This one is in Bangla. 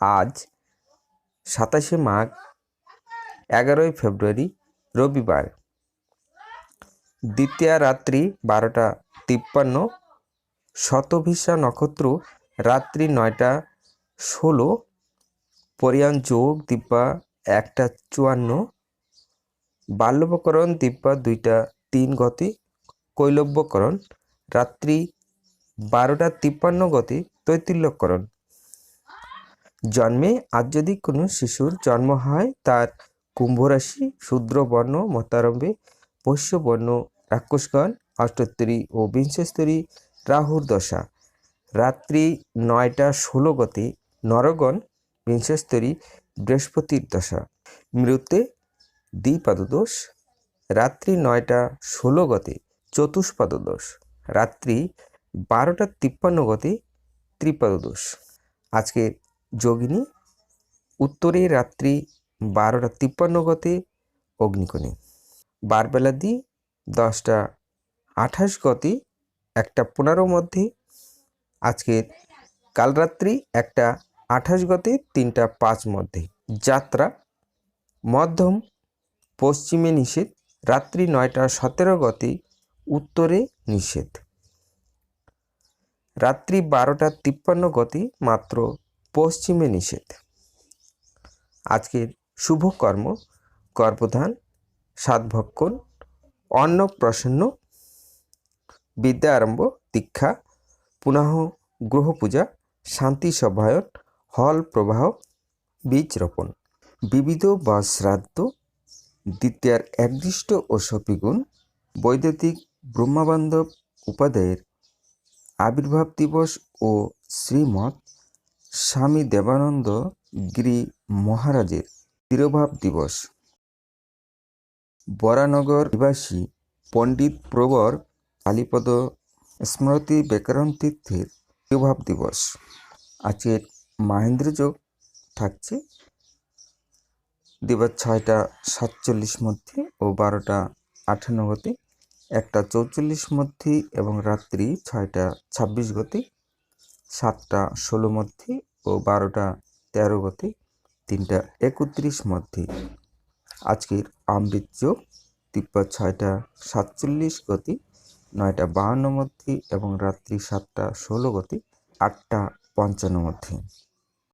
আজ সাতাশে মাঘ, এগারোই ফেব্রুয়ারি, রবিবার। দ্বিতীয়া রাত্রি বারোটা তিপ্পান্ন, শতভিসা নক্ষত্র রাত্রি নয়টা ষোলো পরিয়ান যোগ দিব্যা একটা চুয়ান্ন, বাল্যবকরণ দিব্যা দুইটা তিন গতি, কৈলব্যকরণ রাত্রি বারোটা তিপ্পান্ন গতি, তৈতিল্যকরণ। জন্মে আজ যদি কোনো শিশুর জন্ম হয়, তার কুম্ভরাশি শূদ্রবর্ণ মতারম্ভে পোষ্যবর্ণ, রাক্ষসগণ অষ্টোত্তরী ও বিংশস্তরী রাহুর দশা। রাত্রি নয়টা ষোলো গতি নরগণ, বিংশস্তরী বৃহস্পতির দশা। মৃতে দ্বিপাদদোষ। রাত্রি নয়টা ষোলো গতি চতুষ্পাদদোষ। রাত্রি বারোটা তিপ্পান্ন গতি ত্রিপাদদোষ। আজকে যোগিনী, উত্তরে রাত্রি বারোটা তিপ্পান্ন গতি অগ্নিকোণে। বারবেলা দি দশটা আঠাশ গতি একটা পনেরো মধ্যে আজকে কাল রাত্রি একটা আঠাশ গতি তিনটা পাঁচ মধ্যে। যাত্রা, মধ্যম, পশ্চিমে নিষেধ, রাত্রি নয়টা সতেরো গতি উত্তরে নিষেধ। রাত্রি বারোটা তিপ্পান্ন গতি মাত্র পশ্চিমে নিষেধ। আজকের শুভ কর্ম, গর্ভধান সাতভক্ষণ অন্নপ্রসন্ন বিদ্যা আরম্ভ, দীক্ষা পুনঃ গ্রহ পূজা শান্তি সভায়ন, হল প্রবাহ, বীজ রোপণ। বিবিধ বা শ্রাদ্ধ, দ্বিতীয়ার একদৃষ্ট ও সপিগুণ, বৈদ্যুতিক ব্রহ্মাবান্ধব উপাধ্যায়ের আবির্ভাব দিবস ও শ্রীমৎ স্বামী দেবানন্দ গিরি মহারাজের তিরোভাব দিবস। বরানগর নিবাসী পণ্ডিত প্রবর কালীপদ স্মৃতি ব্যাকরণ তীর্থের তিরোভাব দিবস। আজকের মাহেন্দ্র যোগ থাকছে দিবার ছয়টা সাতচল্লিশ মধ্যে ও বারোটা আটান্ন গতি, একটা চৌচল্লিশ মধ্যে এবং রাত্রি ছয়টা ছাব্বিশ গতি সাতটা ষোলো মধ্যে ও বারোটা তেরো গতি, তিনটা একত্রিশ মধ্যে। আজকের যোগ তিপ্পা ছয়টা সাতচল্লিশ গতি, নয়টা বাহান্ন মধ্যে এবং রাত্রি সাতটা ষোলো গতি, আটটা পঞ্চান্ন মধ্যে।